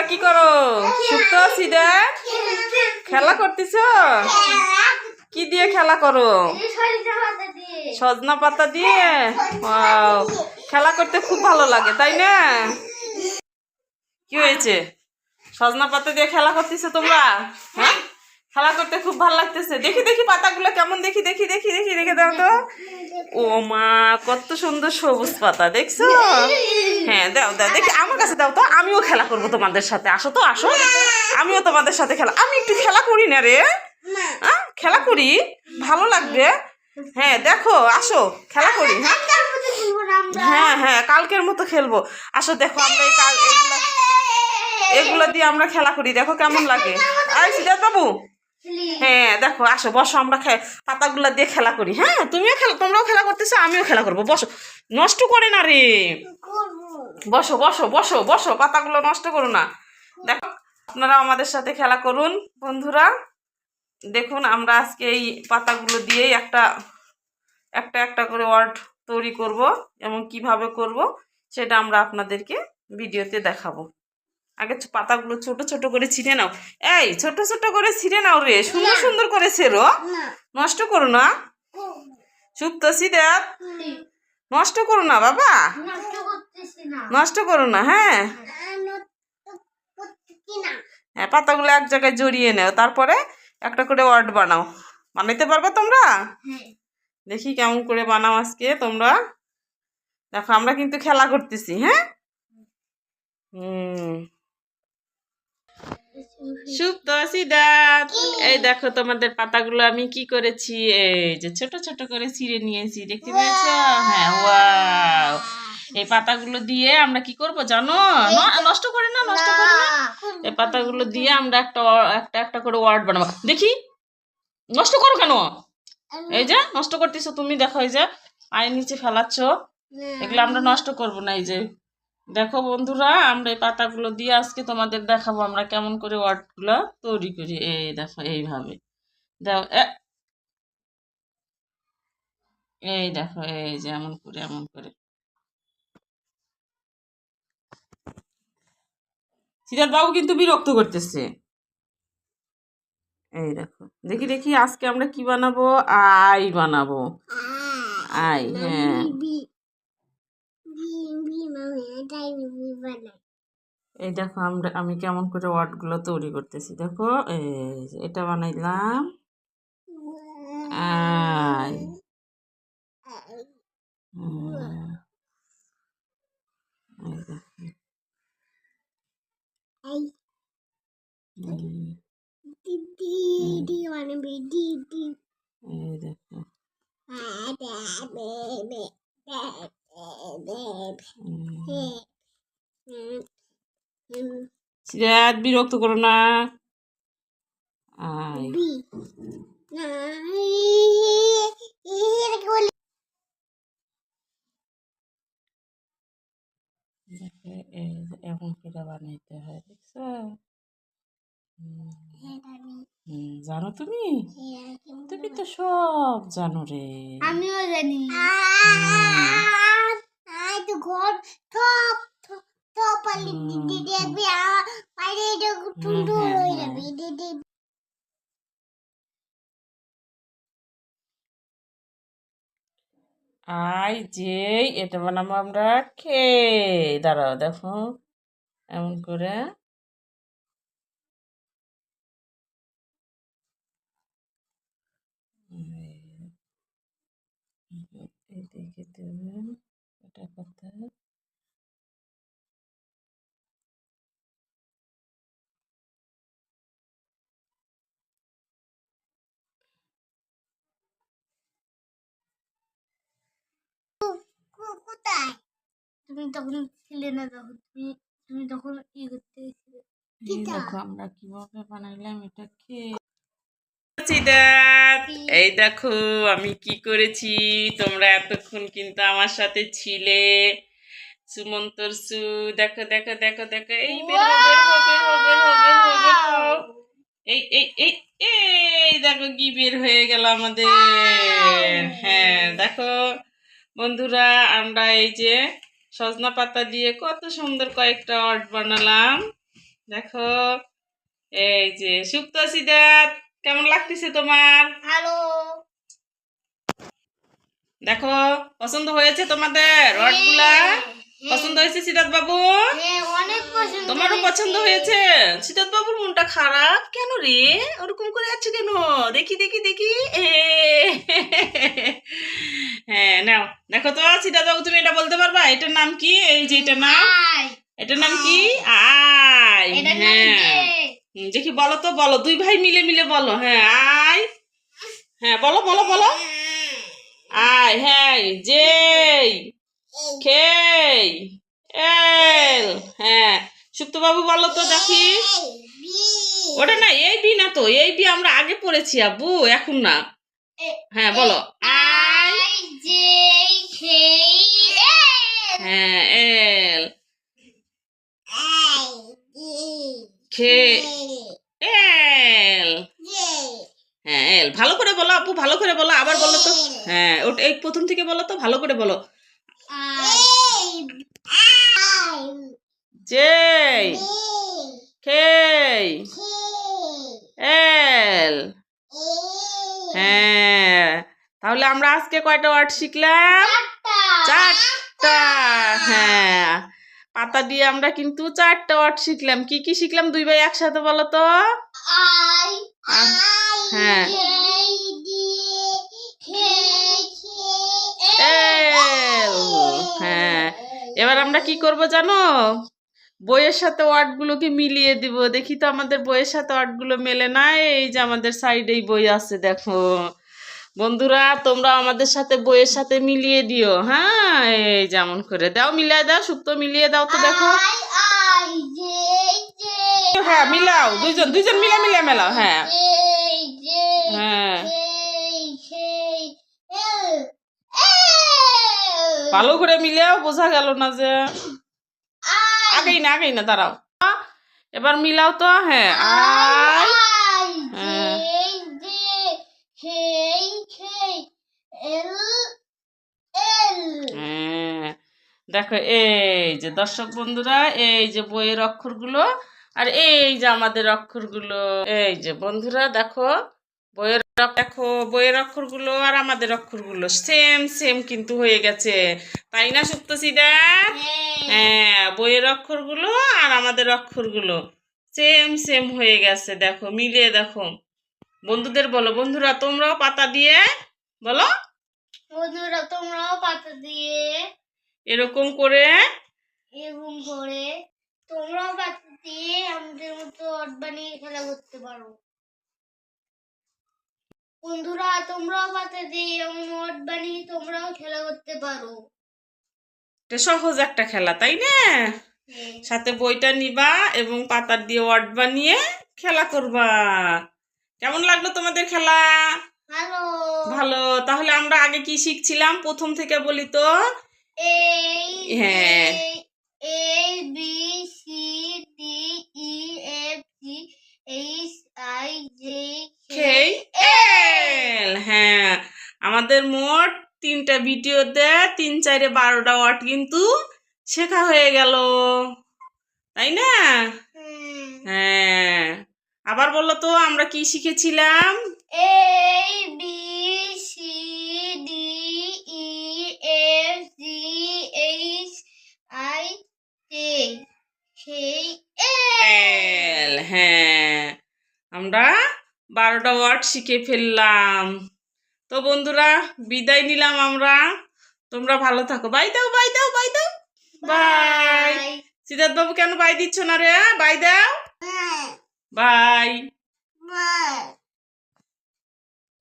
তোমরা কি করো? সুপ্ত সিদা খেলা করতেছ? কি দিয়ে খেলা করো? সজনা পাতা দিয়ে? খেলা করতে খুব ভালো লাগে, তাই না? কি হয়েছে? সজনা পাতা দিয়ে খেলা করতেছো তোমরা? হ্যাঁ? খেলা করতে খুব ভালো লাগতেছে। দেখি দেখি পাতাগুলো কেমন? দেখি দেখি দেখি দেখি, দেখে দাও তো। ও মা, কত সুন্দর সবুজ পাতা, দেখছ? হ্যাঁ দাও দাও দেখি আমার কাছে দাও তো আমিও খেলা করব তোমাদের সাথে। আসো তো আসো। আমিও তোমাদের সাথে খেলা আমি একটু খেলা করি না রে? হ্যাঁ খেলা করি? ভালো লাগবে। হ্যাঁ দেখো আসো খেলা করি হ্যাঁ? হ্যাঁ হ্যাঁ কালকের মতো খেলব। আসো দেখো আমরা এই কাল এগুলা এগুলো দিয়ে আমরা খেলা করি। দেখো কেমন লাগে। আর সিদ্ধার্থ বাবু। হ্যাঁ দেখো আসো বসো আমরা পাতাগুলা দিয়ে খেলা করি হ্যাঁ? তুমিও খেলা তোমরাও খেলা করতেছো আমিও খেলা করব বসো। নষ্ট করে না রে। বসো বসো বসো বসো পাতাগুলো নষ্ট করো না। দেখো আপনারা আমাদের সাথে খেলা করুন বন্ধুরা। দেখুন আমরা আজকে এই পাতাগুলো দিয়েই একটা একটা একটা করে ওয়ার্ড তৈরি করব এবং কীভাবে করব সেটা আমরা আপনাদেরকে ভিডিওতে দেখাবো। আগে পাতাগুলো ছোট ছোট করে ছিঁড়ে নাও। এই ছোট ছোট করে ছিঁড়ে নাও রে সুন্দর সুন্দর করে ছেড়ো। নষ্ট করো না। চুপ তো সিদ্ধার্থ। নষ্ট করো না বাবা। নষ্ট করো না হ্যাঁ। হ্যাঁ পাতাগুলো এক জায়গায় জড়িয়ে নাও। তারপরে একটা করে ওয়ার্ড বানাও। বানাইতে পারবে তোমরা? দেখি কেমন করে বানাও আজকে তোমরা। দেখো আমরা কিন্তু খেলা করতেছি হ্যাঁ? হুম। সুপ্ত সিদ্ধার্থ এই দেখো তোমাদের পাতাগুলো আমি কি করেছি? এই যে ছোট ছোট করে ছিঁড়ে নিয়েছি দেখতে পেয়েছ? হ্যাঁ ওয়াও এই পাতাগুলো দিয়ে আমরা কি করব জানো? নষ্ট করে না নষ্ট করে না? এই পাতাগুলো দিয়ে আমরা একটা একটা একটা করে ওয়ার্ড বানাবো। দেখি নষ্ট করো কেন? এই যে নষ্ট করতেছো তুমি দেখো এই যে পায়ের নিচে ফেলাচ্ছ। এগুলো আমরা নষ্ট করব না এই যে। দেখো বন্ধুরা, আমরা এই পাতাগুলো দিয়ে আজকে তোমাদের দেখাবো আমরা কেমন করে ওয়ার্ডগুলো তৈরি করি। এই দেখো, এইভাবে। দাও এই দেখো, এই যে এমন করে এমন করে। সিদ্ধার্থ কিন্তু বিরক্ত করতেছে। এই দেখো, দেখি দেখি আজকে আমরা কি বানাবো? আই বানাবো। আই হ্যাঁ। এই দেখো আমরা আমি কেমন করে ওয়ার্ডগুলো তৈরি করতেছি। দেখো এটা বানাইলাম। আই। দেখো। সিরাত বিরক্ত করো না এমন বানাইতে হয় দেখছ জানো তুমি তুমি তো সব জানো রে আমিও জানি ঘর টপ টপ আলি দিদি। দেখবি বাইরে টুন্ডু হ্যাঁ। যাবে দিদি আই যে এটা বানাবো আমরা খে দাঁড়াও দেখো এমন করে এদিকে দেবেন এটা কোথায় তুমি তখন ছিলে না তখন তুমি তুমি তখন ই করতে গেছিলে। দেখো আমরা কীভাবে বানাইলাম এটা খেয়ে এই দেখো আমি কি করেছি? তোমরা এতক্ষণ কিন্তু আমার সাথে ছিলে। সুমন্তর সু দেখো দেখো দেখো দেখো এই। এই এই এই এই দেখো কি বের হয়ে গেল আমাদের। হ্যাঁ দেখো বন্ধুরা আমরা এই যে সজনা পাতা দিয়ে কত সুন্দর কয়েকটা আর্ট বানালাম। দেখো এই যে সুপ্ত সিদ্ধাত কেমন লাগতেছে তোমার? ভালো। দেখো পছন্দ হয়েছে তোমাদের রডগুলা পছন্দ হয়েছে সিদ্ধার্থ বাবু? হ্যাঁ তোমারও পছন্দ হয়েছে? সিদ্ধার্থ বাবুর মনটা খারাপ কেন রে? ওরকম করে আছে কেন? দেখি দেখি দেখি। হ্যাঁ নাও। দেখো তো সিদ্ধার্থ বাবু তুমি এটা বলতে পারবা? এটার নাম কি? এই যে এটার নাম? এটার নাম কি? নাম হ্যাঁ। দেখি বলো তো, বলো। দুই ভাই মিলে মিলে বলো। হ্যাঁ আই হ্যাঁ বলো বলো বলো। আই হ্যাঁ জেই খেই, এল। হ্যাঁ সুপ্তবাবু বলো তো দেখি। ওটা না, এই বি না তো, এই বি আমরা আগে পড়েছি, আব্বু, এখন না। হ্যাঁ বলো। আই আই জে হ্যাঁ এল। খে এল। হ্যাঁ এল। ভালো করে বলো আপু ভালো করে বলো আবার বলো তো। হ্যাঁ ওটা এই প্রথম থেকে বলো তো ভালো করে বলো। জেই খেই এল। হ্যাঁ তাহলে আমরা আজকে কয়টা ওয়ার্ড শিখলাম? চারটা হ্যাঁ। পাতা দিয়ে আমরা কিন্তু চারটা ওয়ার্ড শিখলাম। কি কি শিখলাম দুই ভাই একসাথে বলো তো? হ্যাঁ। হ্যাঁ। এবার আমরা কি করব জানো? বইয়ের সাথে ওয়ার্ডগুলোকে মিলিয়ে দিব। দেখি তো আমাদের বইয়ের সাথে ওয়ার্ডগুলো মেলে না এই যে আমাদের সাইডেই বই আছে দেখো। বন্ধুরা তোমরা আমাদের সাথে বইয়ের সাথে মিলিয়ে দিও। হ্যাঁ এই যেমন করে। দাও মিলিয়ে দাও সুপ্ত মিলিয়ে দাও তো দেখো। হ্যাঁ মিলাও দুইজন দুইজন মিলে মিলে মেলাও হ্যাঁ। হ্যাঁ। ভালো করে মিলেও বোঝা গেল না যে। আগেই না আগেই না দাঁড়াও। এবার মিলাও তো হ্যাঁ আই দেখো এই যে দর্শক বন্ধুরা এই যে বইয়ের অক্ষরগুলো আর এই যে আমাদের অক্ষরগুলো এই যে বন্ধুরা দেখো বইয়ের দেখো বইয়ের অক্ষরগুলো আর আমাদের অক্ষরগুলো সেম সেম কিন্তু হয়ে গেছে। তাই না সপ্তসিদা হ্যাঁ। বইয়ের অক্ষরগুলো আর আমাদের অক্ষরগুলো সেম সেম হয়ে গেছে। দেখো মিলিয়ে দেখো। বন্ধুদের বলো বন্ধুরা তোমরাও পাতা দিয়ে বলো। বন্ধুরা তোমরাও পাতা দিয়ে এরকম করে এরকম করে তোমরাও পাতা দিয়ে আমাদের মতো অট বানিয়ে খেলা করতে পারো। বন্ধুরা তোমরাও পাতা দিয়ে এমন অট বানিয়ে তোমরাও খেলা করতে পারো। এটা সহজ একটা খেলা তাই না? হ্যাঁ। সাথে বইটা নিবা এবং পাতার দিয়ে ওয়ার্ড বানিয়ে খেলা করবা। কেমন লাগল তোমাদের খেলা? ভালো। তাহলে আমরা আগে কি শিখছিলাম? প্রথম থেকে বলি তো। হ্যাঁ। A B C D E F G H I J K L হ্যাঁ আমাদের মোট তিনটা ভিডিওতে তিন চারে বারোটা ওয়ার্ড কিন্তু শেখা হয়ে গেল। তাই না? হ্যাঁ আবার বলো তো আমরা কি শিখেছিলাম? A B বারোটা ওয়ার্ড শিখে ফেললাম। তো বন্ধুরা বিদায় নিলাম আমরা। তোমরা ভালো থাকো। বাই দাও বাই দাও বাই দাও। বাই। সিদ্ধার্থ বাবু কেন বাই দিচ্ছ না রে? বাই দাও। বাই। Bye.